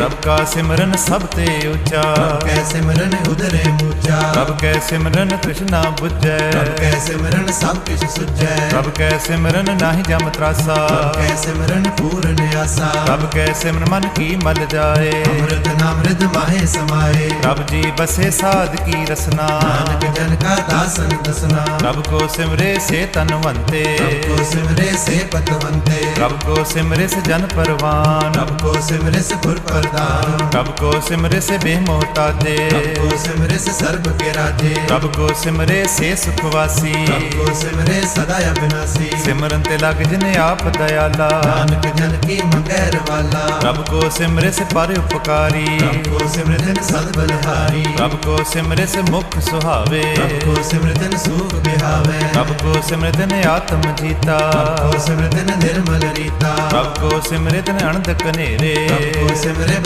Rub ਕਾ ਸਿਮਰਨ ਸਭ ਤੇ ਉੱਚਾ। ਕੈ ਸਿਮਰਨ ਉਦਰੇ ਮੂਚਾ ਰਬ ਕੈ ਸਿਮਰਨ ਤ੍ਰਿਸ਼ਨਾ 부ਜੈ ਰਬ ਕੈ ਸਿਮਰਨ ਸਭ ਕਿਛ ਸੁਝੈ। ਰਬ ਕੈ ਸਿਮਰਨ ਨਾਹੀ ਜਮ ਤਰਾਸਾ। ਕੈ ਸਿਮਰਨ ਪੂਰਨ ਆਸਾ। ਰਬ ਕੈ ਸਿਮਰਨ ਮਨ ਕੀ ਮਲ ਜਾਏ। ਅੰਮ੍ਰਿਤ ਨਾਮ ਰਿਦ ਮਾਹੇ ਸਮਾਏ। ਰਬ ਜੀ ਬਸੇ ਸਾਧ ਕੀ ਰਸਨਾ। ਨਾਨਕ ਜਨ ਕਾ ਦਾਸਨ ਦਸਨਾ ਰਬ ਕੋ ਸਿਮਰੇ ਸੇ ਤਨਵੰਤੇ ਰਬ ਕੋ ਸਿਮਰੇ ਸੇ ਪਤਵੰਤੇ ਰਬ ਕੋ ਸਿਮਰੇ ਸੇ ਜਨ ਪਰਵਾਨ ਰਬ ਕੋ ਸਿਮਰੇ ਸੇ ਪੁਰ ਪ੍ਰਦਾਨ ਰਬ ਕੋ ਸਿਮਰੇ ਸੇ ਬੇਮੋਹਤਾਜੇ ਰਬ ਕੋ ਸਿਮਰੇ ਸੇ ਸਰਬ ਕੇ ਰਾਜੇ ਰਬ ਕੋ ਸਿਮਰੇ ਸੇ ਸੁਖ ਵਾਸੀ ਰਬ ਕੋ ਸਿਮਰੇ ਸਦਾ ਅਬਿਨਾਸੀ ਸਿਮਰਨ ਤੇ ਲਗ ਜਿਨ ਆਪ ਦਇਆਲਾ ਨਾਨਕ ਜਨ ਕੀ ਮੰਗੈਰ ਵਾਲਾ ਰਬ ਕੋ ਸਿਮਰੇ ਸੇ ਪਰ ਉਪਕਾਰੀ ਰਬ ਕੋ ਸਿਮਰਤਨ ਸਦ ਬਲਹਾਰੀ ਰਬ ਕੋ ਸਿਮਰੇ ਸੇ ਮੁਖ ਸੁਹਾਵੇ ਰਬ ਕੋ ਸਿਮਰਤਨ ਸੂਖ ਬਿਹਾਵੇ। ਰਬ ਕੋ ਸਿਮਰਤਨ ਆਤਮ ਜੀਤਾ। ਰਬ ਕੋ ਸਿਮਰਤਨ ਨਿਰਮਲ ਰੀਤਾ। ਰਬ ਕੋ ਸਿਮਰਤਨ ਅਨੰਦ ਕਨੇਰੇ। ਰਬ ਕੋ ਸਿਮਰੇ